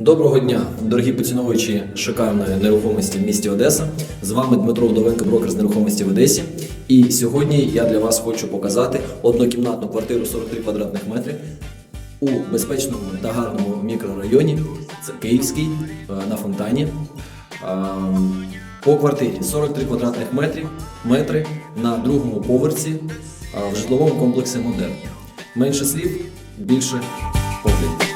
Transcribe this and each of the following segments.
Доброго дня, дорогі поціновувачі шикарної нерухомості в місті Одеса. З вами Дмитро Вдовенко, брокер з нерухомості в Одесі. І сьогодні я для вас хочу показати однокімнатну квартиру 43 квадратних метри у безпечному та гарному мікрорайоні. Це Київський е, на фонтані. По квартирі 43 квадратних метрів, метри на другому поверсі е, в житловому комплексі Модерн. Менше слів, більше поглядів.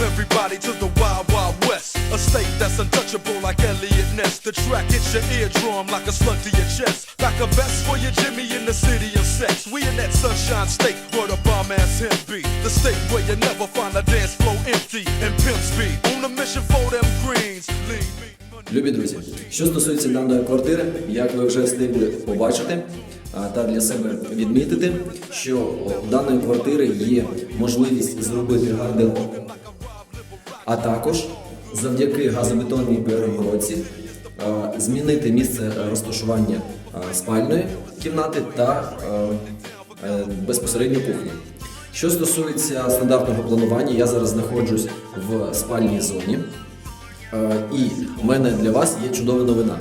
Everybody to the Wild Wild West. A state that's untouchable like Elliot Ness. The track hits your eardrum like a slug to your chest. Like a vest for your Jimmy in the city of sex. We in that sunshine state where the bomb ass him be. The state where you never find a dance floor empty and pimp speed. On a mission for them greens. Lean me. Любі друзі, що стосується даної квартири, як ви вже встигли побачити та для себе відмітити, що у даної квартири є можливість зробити гардероб, а також завдяки газобетонній перегородці змінити місце розташування спальної кімнати та е, безпосередньо кухні. Що стосується стандартного планування, я зараз знаходжусь в спальній зоні. Е, І в мене для вас є чудова новина.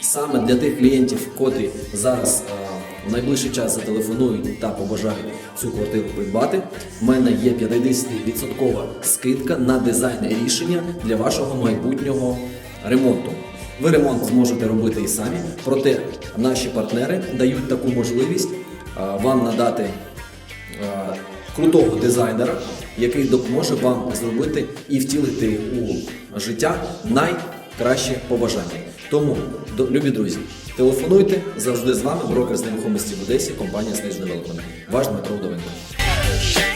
Саме для тих клієнтів, котрі зараз е, в найближчий час зателефонують та побажають цю квартиру придбати, в мене є 50% скидка на дизайн рішення для вашого майбутнього ремонту. Ви ремонт зможете робити і самі, проте наші партнери дають таку можливість вам надати крутого дизайнера, який допоможе вам зробити і втілити у життя найкраще побажання. Тому, до- любі друзі, телефонуйте завжди з вами брокер з нерухомості в Одесі, компанія Stage Development. Ваш Дмитро Вдовенко. Shake